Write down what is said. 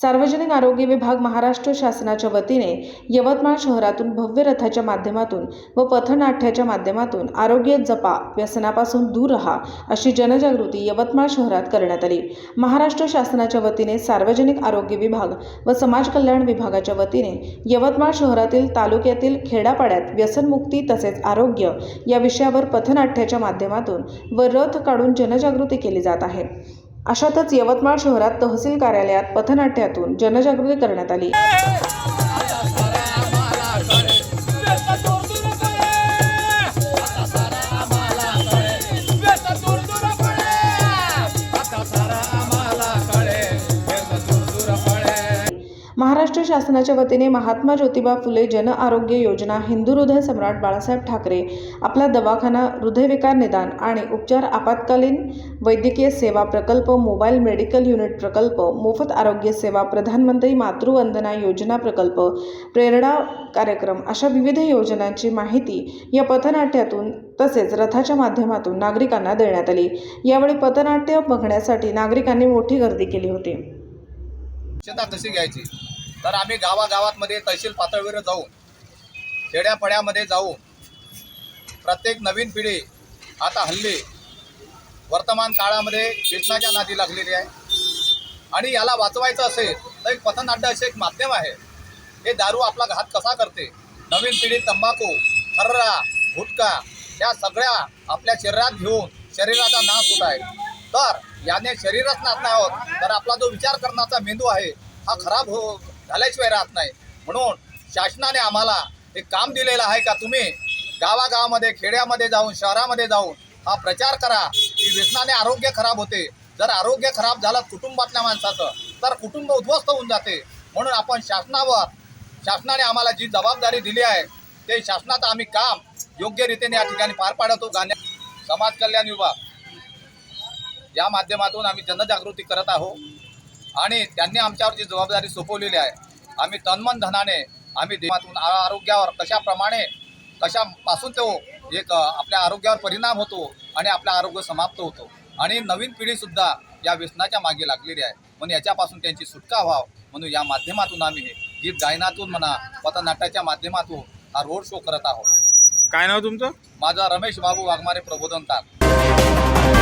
सार्वजनिक आरोग्य विभाग महाराष्ट्र शासनाच्या वतीने यवतमाळ शहरातून भव्य रथाच्या माध्यमातून व पथनाट्याच्या माध्यमातून आरोग्य जपा व्यसनापासून दूर रहा अशी जनजागृती यवतमाळ शहरात करण्यात आली. महाराष्ट्र शासनाच्या वतीने सार्वजनिक आरोग्य विभाग व समाज कल्याण विभागाच्या वतीने यवतमाळ शहरातील तालुक्यातील खेडापाड्यात व्यसनमुक्ती तसेच आरोग्य या विषयावर पथनाट्याच्या माध्यमातून व रथ काढून जनजागृती केली जात आहे. अशातच यवतमाळ शहरात तहसील कार्यालयात पथनाट्यातून जनजागृती करण्यात आली. महाराष्ट्र शासनाच्या वतीने महात्मा ज्योतिबा फुले जन आरोग्य योजना हिंदू हृदय सम्राट बाळासाहेब ठाकरे आपला दवाखाना हृदयविकार निदान आणि उपचार आपत्कालीन वैद्यकीय सेवा प्रकल्प मोबाईल मेडिकल युनिट प्रकल्प मोफत आरोग्य सेवा प्रधानमंत्री मातृवंदना योजना प्रकल्प प्रेरणा कार्यक्रम अशा विविध योजनांची माहिती या पथनाट्यातून तसेच रथाच्या माध्यमातून नागरिकांना देण्यात आली. यावेळी पथनाट्य बघण्यासाठी नागरिकांनी मोठी गर्दी केली होती. घ्यायची. तर आम्ही गावागावातमध्ये तहसील पातळीवर जाऊ खेड्यापड्यामध्ये जाऊ प्रत्येक नवीन पिढी आता हल्ली वर्तमान काळामध्ये व्यसनाच्या नादी लागलेली आहे. आणि याला वाचवायचं असेल तर एक पथनाट्य असे एक माध्यम आहे. हे दारू आपला घात कसा करते? नवीन पिढी तंबाखू खर्रा गुटखा या सगळ्या आपल्या शरीरात घेऊन शरीराचा नाश होत आहे. तर याने शरीरच नाश नाही होत. तर आपला जो विचार करण्याचा मेंदू आहे हा खराब हो झाल्याशिवाय राहत नाही. म्हणून शासनाने आम्हाला एक काम दिलेलं आहे का तुम्ही गावागावामध्ये खेड्यामध्ये जाऊन शहरामध्ये जाऊन हा प्रचार करा. की व्यसनाने आरोग्य खराब होते. जर आरोग्य खराब झालं कुटुंबातल्या माणसाचं तर कुटुंब उद्ध्वस्त होऊन जाते. म्हणून आपण शासनावर शासनाने आम्हाला जी जबाबदारी दिली आहे ते शासनाचं आम्ही काम योग्य रीतीने या ठिकाणी पार पाडतो. गाण्या समाज कल्याण विभाग. या माध्यमातून आम्ही जनजागृती करत आहोत. आणि त्यांनी आमच्यावर जी जबाबदारी सोपवलेली आहे आम्ही तन्मन धनाने आम्ही देवातून आरोग्यावर कशाप्रमाणे कशापासून तो एक आपल्या आरोग्यावर परिणाम होतो आणि आपलं आरोग्य समाप्त होतो. आणि नवीन पिढीसुद्धा या व्यसनाच्या मागे लागलेली आहे. म्हणून याच्यापासून त्यांची सुटका व्हावं. म्हणून या माध्यमातून आम्ही हे गीत गायनातून म्हणा पथनाट्याच्या माध्यमातून हा रोड शो करत आहोत. काय नाव तुमचं? माझा रमेश बाबू वाघमारे प्रबोधनकार.